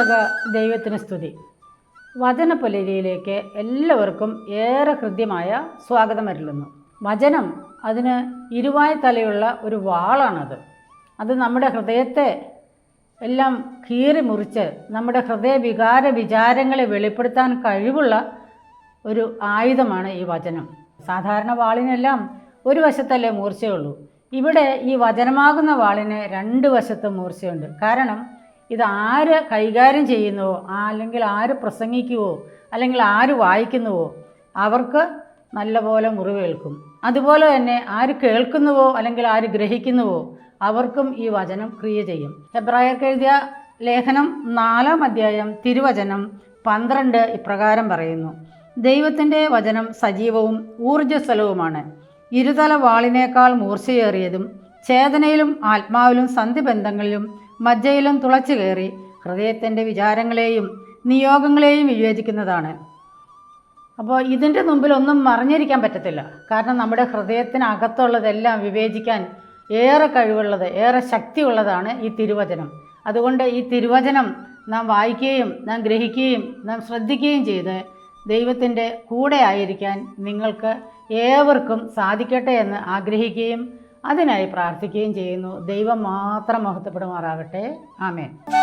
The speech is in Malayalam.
സർവലോക ദൈവത്തിന് സ്തുതി. വചനപുലരിയിലേക്ക് എല്ലാവർക്കും ഏറെ ഹൃദ്യമായ സ്വാഗതം അരുളുന്നു. വചനം അതിന് ഇരുവായ തലയുള്ള ഒരു വാളാണത്. അത് നമ്മുടെ ഹൃദയത്തെ എല്ലാം കീറി മുറിച്ച് നമ്മുടെ ഹൃദയ വികാര വിചാരങ്ങളെ വെളിപ്പെടുത്താൻ കഴിവുള്ള ഒരു ആയുധമാണ് ഈ വചനം. സാധാരണ വാളിനെല്ലാം ഒരു വശത്തല്ലേ മൂർച്ചയുള്ളൂ. ഇവിടെ ഈ വചനമാകുന്ന വാളിന് രണ്ട് വശത്തും മൂർച്ചയുണ്ട്. കാരണം ഇത് ആര് കൈകാര്യം ചെയ്യുന്നുവോ? അല്ലെങ്കിൽ ആര് പ്രസംഗിക്കുവോ? അല്ലെങ്കിൽ ആര് വായിക്കുന്നുവോ? അവർക്ക് നല്ലപോലെ മുറിവേൽക്കും. അതുപോലെ തന്നെ ആര് കേൾക്കുന്നുവോ അല്ലെങ്കിൽ ആര് ഗ്രഹിക്കുന്നുവോ അവർക്കും ഈ വചനം ക്രിയ ചെയ്യും. എബ്രായർക്ക് എഴുതിയ ലേഖനം നാലാം അധ്യായം തിരുവചനം പന്ത്രണ്ട് ഇപ്രകാരം പറയുന്നു. ദൈവത്തിന്റെ വചനം സജീവവും ഊർജസ്വലവുമാണ്. ഇരുതല വാളിനേക്കാൾ മൂർച്ചയേറിയതും ചേതനയിലും ആത്മാവിലും സന്ധിബന്ധങ്ങളിലും മജ്ജയിലും തുളച്ചു കയറി ഹൃദയത്തിന്റെ വിചാരങ്ങളെയും നിയോഗങ്ങളെയും വിവേചിക്കുന്നതാണ്. അപ്പോൾ ഇതിന്റെ മുമ്പിൽ ഒന്നും മറിഞ്ഞിരിക്കാൻ പറ്റത്തില്ല. കാരണം നമ്മുടെ ഹൃദയത്തിനകത്തുള്ളതെല്ലാം വിവേചിക്കാൻ ഏറെ കഴിവുള്ളത് ഏറെ ശക്തിയുള്ളതാണ് ഈ തിരുവചനം. അതുകൊണ്ട് ഈ തിരുവചനം നാം വായിക്കുകയും നാം ഗ്രഹിക്കുകയും നാം ശ്രദ്ധിക്കുകയും ചെയ്ത് ദൈവത്തിന്റെ കൂടെ ആയിരിക്കാൻ നിങ്ങൾക്ക് ഏവർക്കും സാധിക്കട്ടെ എന്ന് ആഗ്രഹിക്കുകയും അതിനായി പ്രാർത്ഥിക്കുകയും ചെയ്യുന്നു. ദൈവം മാത്രം മഹത്വപ്പെടുമാറാകട്ടെ. ആമേൻ.